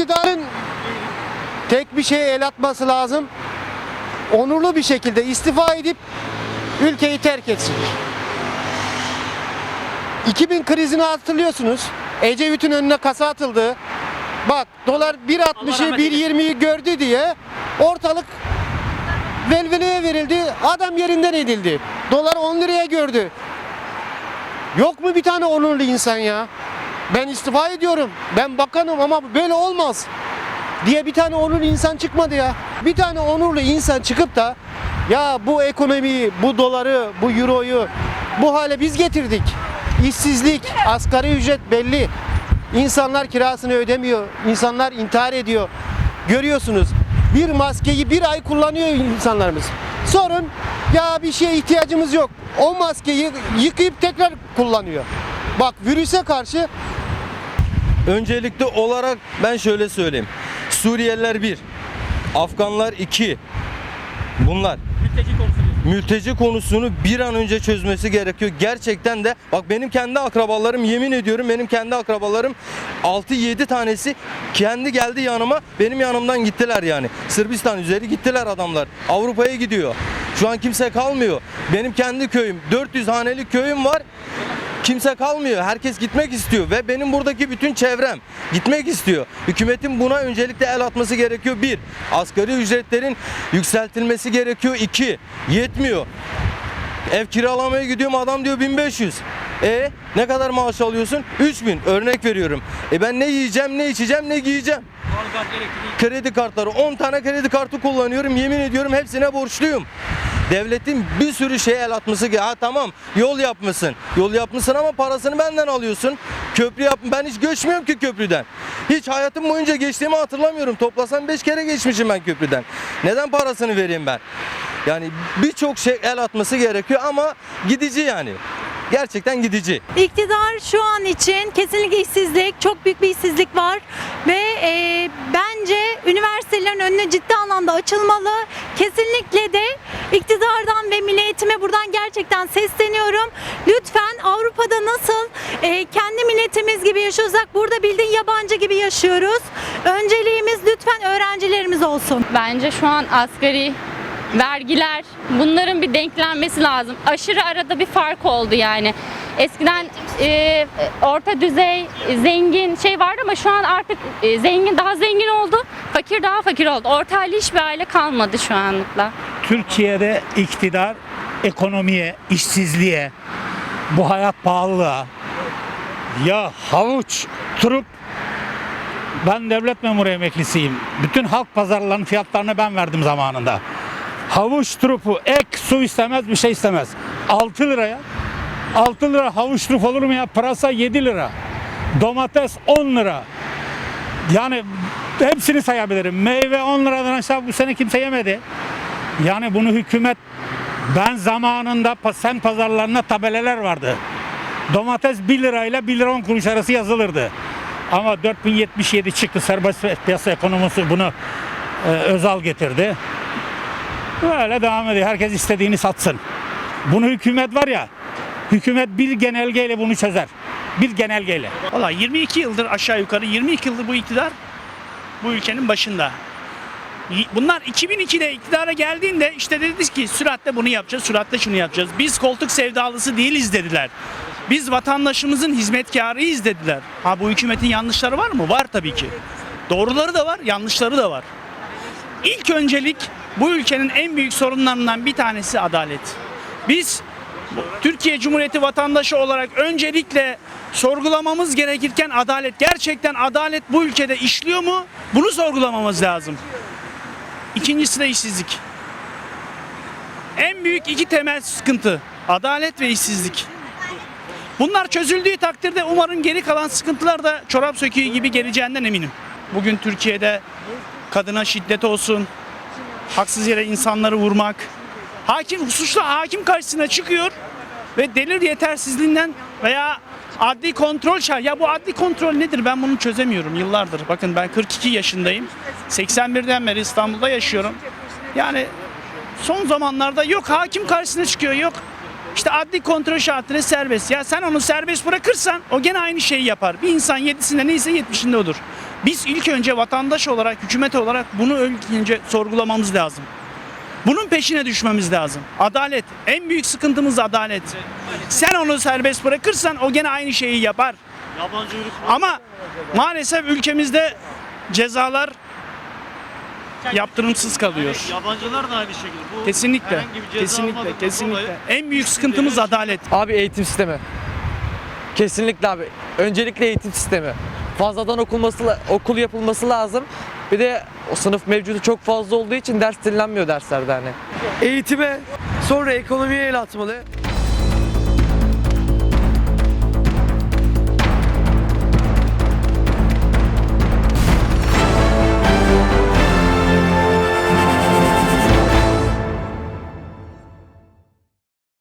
iktidarın tek bir şeye el atması lazım. Onurlu bir şekilde istifa edip ülkeyi terk etsin. 2000 krizini hatırlıyorsunuz. Ecevit'in önüne kasa atıldı. Bak dolar 1.60'ı 1.20'yi gördü diye ortalık velveleye verildi. Adam yerinden edildi. Dolar 10 liraya gördü. Yok mu bir tane onurlu insan ya? Ben istifa ediyorum. Ben bakanım ama böyle olmaz. Diye bir tane onurlu insan çıkmadı ya. Bir tane onurlu insan çıkıp da ya bu ekonomiyi, bu doları, bu euroyu bu hale biz getirdik. İşsizlik, asgari ücret belli. İnsanlar kirasını ödemiyor. İnsanlar intihar ediyor. Görüyorsunuz. Bir maskeyi bir ay kullanıyor insanlarımız. Sorun ya bir şeye ihtiyacımız yok. O maskeyi yıkayıp tekrar kullanıyor. Bak virüse karşı Öncelikli olarak ben şöyle söyleyeyim. Suriyeliler 1, Afganlar 2. Bunlar Mülteci konusu mülteci konusunu bir an önce çözmesi gerekiyor. Gerçekten de bak benim kendi akrabalarım yemin ediyorum benim kendi akrabalarım 6-7 tanesi kendi geldi yanıma benim yanımdan gittiler yani. Sırbistan üzeri gittiler adamlar. Avrupa'ya gidiyor. Şu an kimse kalmıyor. Benim kendi köyüm 400 haneli köyüm var. Kimse kalmıyor. Herkes gitmek istiyor ve benim buradaki bütün çevrem gitmek istiyor. Hükümetin buna öncelikle el atması gerekiyor. Bir, asgari ücretlerin yükseltilmesi gerekiyor. İki, yetmiyor. Ev kiralamaya gidiyorum adam diyor 1500. E ne kadar maaş alıyorsun? 3000 örnek veriyorum. E ben ne yiyeceğim, ne içeceğim, ne giyeceğim? Kredi kartları 10 tane kredi kartı kullanıyorum. Yemin ediyorum hepsine borçluyum. Devletin bir sürü şey el atması ki ha tamam yol yapmışsın. Yol yapmışsın ama parasını benden alıyorsun. Köprü yap ben hiç göçmüyorum ki köprüden. Hiç hayatım boyunca geçtiğimi hatırlamıyorum. Toplasam 5 kere geçmişim ben köprüden. Neden parasını vereyim ben? Yani birçok şey el atması gerekiyor ama gidici yani. Gerçekten gidici. İktidar şu an için kesinlikle işsizlik, çok büyük bir işsizlik var ve e, bence üniversitelerin önüne ciddi anlamda açılmalı. Kesinlikle de iktidardan ve milli eğitime buradan gerçekten sesleniyorum. Lütfen Avrupa'da nasıl e, kendi milletimiz gibi yaşıyorsak burada bildiğin yabancı gibi yaşıyoruz. Önceliğimiz lütfen öğrencilerimiz olsun. Bence şu an asgari vergiler bunların bir denklenmesi lazım. Aşırı arada bir fark oldu yani. Eskiden e, orta düzey zengin şey vardı ama şu an artık e, zengin daha zengin oldu. Fakir daha fakir oldu. Orta halli hiçbir aile kalmadı şu anlıkla. Türkiye'de iktidar ekonomiye, işsizliğe, bu hayat pahalılığa ya havuç, turup ben devlet memuru emeklisiyim. Bütün halk pazarlarının fiyatlarını ben verdim zamanında. Havuç trupu, ek, su istemez, bir şey istemez. 6 liraya. 6 lira havuç trup olur mu ya? Pırasa 7 lira. Domates 10 lira. Yani hepsini sayabilirim. Meyve 10 liradan aşağı bu sene kimse yemedi. Yani bunu hükümet ben zamanında sen pazarlarına tabeleler vardı. Domates 1 lirayla 1 lira 10 kuruş arası yazılırdı. Ama 4077 çıktı serbest piyasa ekonomisi bunu e, Özal getirdi. Böyle devam ediyor. Herkes istediğini satsın. Bunu hükümet var ya hükümet bir genelgeyle bunu çözer. Bir genelgeyle. Valla 22 yıldır aşağı yukarı 22 yıldır bu iktidar bu ülkenin başında. Bunlar 2002'de iktidara geldiğinde işte dedi ki süratle bunu yapacağız, süratle şunu yapacağız. Biz koltuk sevdalısı değiliz dediler. Biz vatandaşımızın hizmetkarıyız dediler. Ha bu hükümetin yanlışları var mı? Var tabii ki. Doğruları da var, yanlışları da var. İlk öncelik bu ülkenin en büyük sorunlarından bir tanesi adalet. Biz Türkiye Cumhuriyeti vatandaşı olarak öncelikle sorgulamamız gerekirken adalet. Gerçekten adalet bu ülkede işliyor mu? Bunu sorgulamamız lazım. İkincisi de işsizlik. En büyük iki temel sıkıntı adalet ve işsizlik. Bunlar çözüldüğü takdirde umarım geri kalan sıkıntılar da çorap söküğü gibi geleceğinden eminim. Bugün Türkiye'de kadına şiddet olsun, haksız yere insanları vurmak, hakim suçlu hakim karşısına çıkıyor ve delil yetersizliğinden veya adli kontrol şa- ya bu adli kontrol nedir ben bunu çözemiyorum yıllardır. Bakın ben 42 yaşındayım. 81'den beri İstanbul'da yaşıyorum. Yani son zamanlarda yok hakim karşısına çıkıyor yok işte adli kontrol şartıyla serbest. Ya sen onu serbest bırakırsan o gene aynı şeyi yapar. Bir insan yedisinde neyse yetmişinde odur. Biz ilk önce vatandaş olarak, hükümet olarak bunu önce sorgulamamız lazım. Bunun peşine düşmemiz lazım. Adalet. En büyük sıkıntımız adalet. Sen onu serbest bırakırsan o gene aynı şeyi yapar. Yabancı yürüt. Ama maalesef ülkemizde cezalar yaptırımsız kalıyor. Yabancılar da aynı şekilde. Bu Kesinlikle. herhangi bir ceza Kesinlikle. almadıktan Kesinlikle. dolayı En büyük sıkıntımız adalet. Abi eğitim sistemi. Kesinlikle abi. Öncelikle eğitim sistemi. Fazladan okulması, okul yapılması lazım. Bir de o sınıf mevcudu çok fazla olduğu için ders dinlenmiyor derslerde hani. Eğitime, sonra ekonomiye el atmalı.